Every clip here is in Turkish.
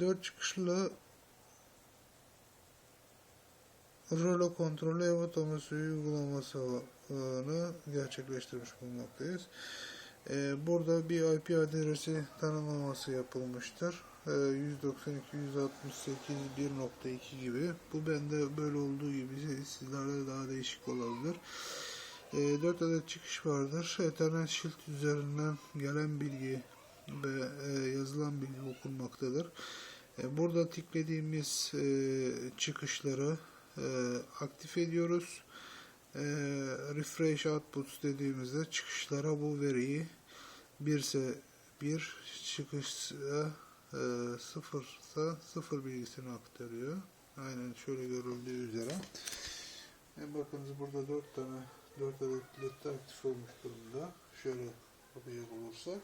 4 çıkışlı Rolo kontrolü ev otomasyonu uygulamasını gerçekleştirmiş bulunmaktayız. Ee, burada bir IP adresi tanımlaması yapılmıştır. Ee, 192.168.1.2 gibi. Bu bende böyle olduğu gibi sizlerde daha değişik olabilir. Ee, 4 adet çıkış vardır. Ethernet shield üzerinden gelen bilgi ve e, yazılan bilgi okunmaktadır. E, burada tıkladığımız e, çıkışları e, aktif ediyoruz. Refresh outputs dediğimizde çıkışlara bu veriyi 1 ise 1 çıkışsa e, 0 ise 0 bilgisini aktarıyor. Aynen şöyle görüldüğü üzere. Bakınız burada 4 tane 4 adet led aktif olmuş durumda. Şöyle bakacak olursak.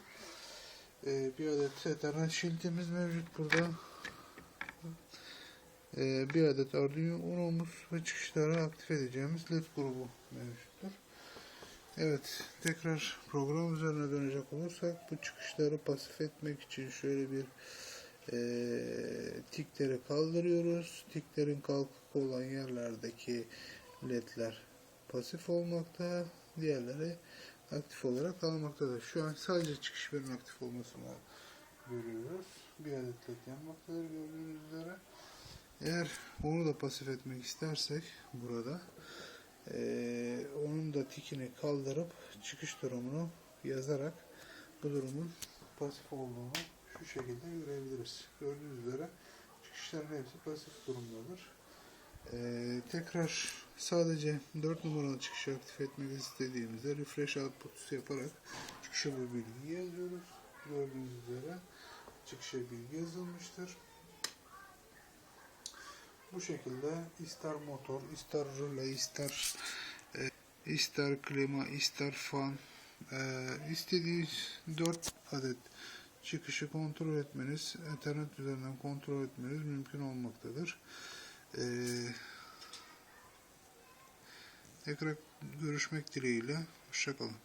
E, bir adet Ethernet shield'imiz mevcut burada. Ee, bir adet Arduino Uno'muz ve çıkışları aktif edeceğimiz LED grubu mevcuttur. Evet, tekrar program üzerine dönecek olursak bu çıkışları pasif etmek için şöyle bir e, tikleri kaldırıyoruz. Tiklerin kalkık olan yerlerdeki ledler pasif olmakta, diğerleri aktif olarak kalmaktadır. Şu an sadece çıkışların aktif olmasını görüyoruz. Bir adet led yanmaktadır gördüğünüz üzere. Eğer onu da pasif etmek istersek burada eee, onun da tikini kaldırıp çıkış durumunu yazarak bu durumun pasif olduğunu şu şekilde görebiliriz. Gördüğünüz üzere çıkışların hepsi pasif durumdadır. Eee, tekrar sadece 4 numaralı çıkışı aktif etmek istediğimizde refresh output yaparak çıkışa bu bilgiyi yazıyoruz. Gördüğünüz üzere çıkışa bilgi yazılmıştır. Bu şekilde ister motor, ister röle, ister e, ister klima, ister fan e, istediğiniz 4 adet çıkışı kontrol etmeniz, internet üzerinden kontrol etmeniz mümkün olmaktadır. E, tekrar görüşmek dileğiyle. Hoşçakalın.